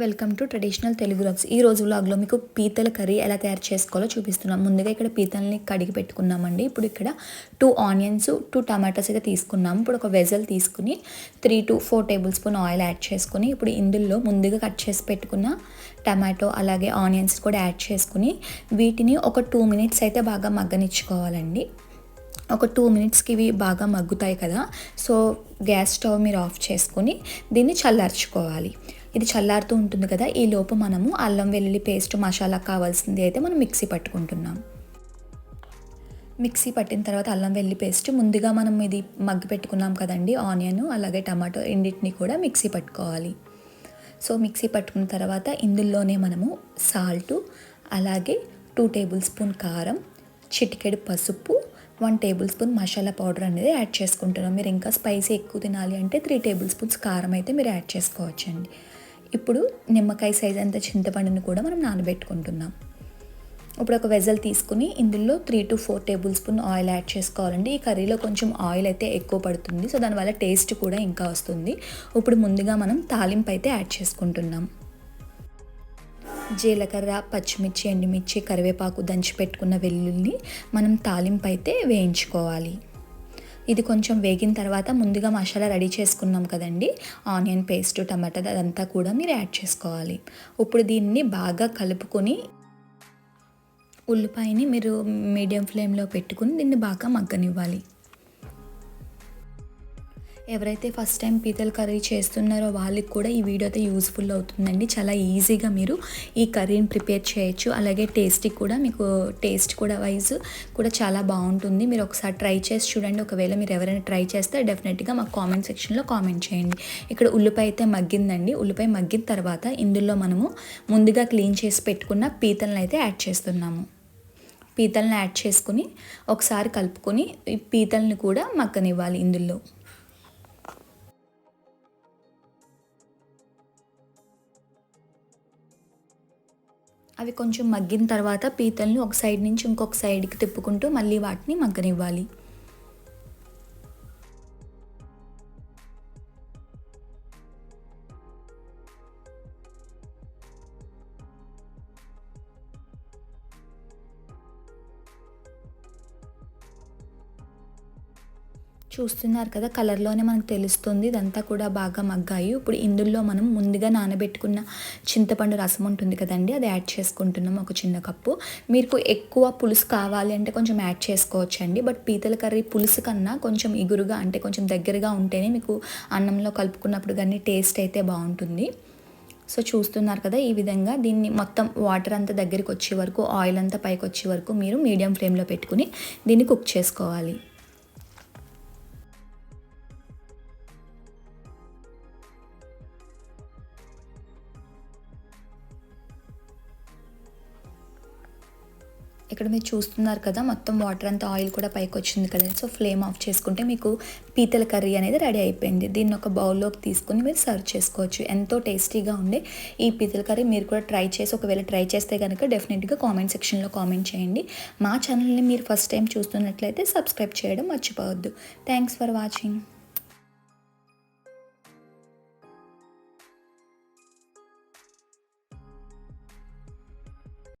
Welcome to traditional Telugu vlogs ఈ రోజు వ్లాగ్లో మీకు పీతల కర్రీ ఎలా తయారు చేసుకోవాలో చూపిస్తున్నాం. ముందుగా ఇక్కడ పీతల్ని కడిగి పెట్టుకున్నామండి. ఇప్పుడు ఇక్కడ టూ ఆనియన్స్ టూ టమాటోస్ అయితే తీసుకున్నాము ఇప్పుడు ఒక వెజల్ తీసుకుని three to four tablespoon oil add చేసుకుని ఇప్పుడు ఇందులో ముందుగా కట్ చేసి పెట్టుకున్న టమాటో అలాగే ఆనియన్స్ కూడా యాడ్ చేసుకుని వీటిని ఒక టూ మినిట్స్ అయితే బాగా మగ్గనిచ్చుకోవాలండి. ఒక టూ మినిట్స్కి ఇవి బాగా మగ్గుతాయి కదా సో గ్యాస్ స్టవ్ మీరు ఆఫ్ చేసుకొని దీన్ని చల్లార్చుకోవాలి. ఇది చల్లారుతూ ఉంటుంది కదా ఈ లోపు మనము అల్లం వెల్లుల్లి పేస్ట్ మసాలా కావాల్సింది అయితే మనం మిక్సీ పట్టుకుంటున్నాం. మిక్సీ పట్టిన తర్వాత అల్లం వెల్లి పేస్ట్ ముందుగా మనం ఇది మగ్గి పెట్టుకున్నాం కదండి ఆనియన్ అలాగే టమాటో రెండింటిని కూడా మిక్సీ పట్టుకోవాలి. సో మిక్సీ పట్టుకున్న తర్వాత ఇందులోనే మనము సాల్టు అలాగే టూ టేబుల్ స్పూన్ కారం చిటికెడు పసుపు one tablespoon masala powder అనేది యాడ్ చేసుకుంటున్నాం. మీరు ఇంకా స్పైసీ ఎక్కువ తినాలి అంటే త్రీ టేబుల్ స్పూన్స్ కారం అయితే మీరు యాడ్ చేసుకోవచ్చండి. ఇప్పుడు నిమ్మకాయ సైజ్ అంత చింతపండుని కూడా మనం నానబెట్టుకుంటున్నాం. ఇప్పుడు ఒక వెజల్ తీసుకుని ఇందులో three to four tablespoon oil add చేసుకోవాలండి. ఈ కర్రీలో కొంచెం ఆయిల్ అయితే ఎక్కువ పడుతుంది. సో దానివల్ల టేస్ట్ కూడా ఇంకా వస్తుంది. ఇప్పుడు ముందుగా మనం తాలింపు అయితే యాడ్ చేసుకుంటున్నాం. జీలకర్ర పచ్చిమిర్చి ఎండుమిర్చి కరివేపాకు దంచి పెట్టుకున్న వెల్లుల్లి మనం తాలింపు అయితే వేయించుకోవాలి. ఇది కొంచెం వేగిన తర్వాత ముందుగా మసాలా రెడీ చేసుకున్నాం కదండి. ఆనియన్ పేస్ట్ టమాటా అదంతా కూడా మీరు యాడ్ చేసుకోవాలి. ఇప్పుడు దీన్ని బాగా కలుపుకొని ఉల్లిపాయని మీరు మీడియం ఫ్లేమ్లో పెట్టుకుని దీన్ని బాగా మగ్గనివ్వాలి. ఎవరైతే ఫస్ట్ టైం పీతల కర్రీ చేస్తున్నారో వాళ్ళకి కూడా ఈ వీడియో అయితే యూస్ఫుల్ అవుతుందండి. చాలా ఈజీగా మీరు ఈ కర్రీని ప్రిపేర్ చేయొచ్చు. అలాగే టేస్టీ కూడా మీకు టేస్ట్ కూడా వైజ్ కూడా చాలా బాగుంటుంది. మీరు ఒకసారి ట్రై చేసి చూడండి. ఒకవేళ మీరు ఎవరైనా ట్రై చేస్తే డెఫినెట్గా మాకు కామెంట్ సెక్షన్లో కామెంట్ చేయండి. ఇక్కడ ఉల్లిపాయ అయితే మగ్గిందండి. ఉల్లిపాయ మగ్గిన తర్వాత ఇందులో మనము ముందుగా క్లీన్ చేసి పెట్టుకున్న పీతలను అయితే యాడ్ చేస్తున్నాము. పీతలను యాడ్ చేసుకుని ఒకసారి కలుపుకొని ఈ పీతల్ని కూడా మక్కనివ్వాలి ఇందులో. అవి కొంచెం మగ్గిన తర్వాత పీతల్ని ఒక సైడ్ నుంచి ఇంకొక సైడ్కి తిప్పుకుంటూ మళ్ళీ వాటిని మగ్గనివ్వాలి. చూస్తున్నారు కదా కలర్లోనే మనకు తెలుస్తుంది. ఇదంతా కూడా బాగా మగ్గాయి. ఇప్పుడు ఇందులో మనం ముందుగా నానబెట్టుకున్న చింతపండు రసం ఉంటుంది కదండి అది యాడ్ చేసుకుంటున్నాం ఒక చిన్న కప్పు. మీకు ఎక్కువ పులుసు కావాలి అంటే కొంచెం యాడ్ చేసుకోవచ్చండి. బట్ పీతల కర్రీ పులుసు కన్నా కొంచెం ఇగురుగా అంటే కొంచెం దగ్గరగా ఉంటేనే మీకు అన్నంలో కలుపుకున్నప్పుడు కానీ టేస్ట్ అయితే బాగుంటుంది. సో చూస్తున్నారు కదా ఈ విధంగా దీన్ని మొత్తం వాటర్ అంతా దగ్గరికి వచ్చే వరకు ఆయిల్ అంతా పైకి వచ్చే వరకు మీరు మీడియం ఫ్లేమ్లో పెట్టుకుని దీన్ని కుక్ చేసుకోవాలి. ఇక్కడ మీరు చూస్తున్నారు కదా మొత్తం వాటర్ అంతా ఆయిల్ కూడా పైకి వచ్చింది కదా. సో ఫ్లేమ్ ఆఫ్ చేసుకుంటే మీకు పీతల కర్రీ అనేది రెడీ అయిపోయింది. దీన్ని ఒక బౌల్లోకి తీసుకుని మీరు సర్వ్ చేసుకోవచ్చు. ఎంతో టేస్టీగా ఉండే ఈ పీతల కర్రీ మీరు కూడా ట్రై చేసి ఒకవేళ ట్రై చేస్తే కనుక డెఫినెట్గా కామెంట్ సెక్షన్లో కామెంట్ చేయండి. మా ఛానల్ని మీరు ఫస్ట్ టైం చూస్తున్నట్లయితే సబ్స్క్రైబ్ చేయడం మర్చిపోవద్దు. Thanks for watching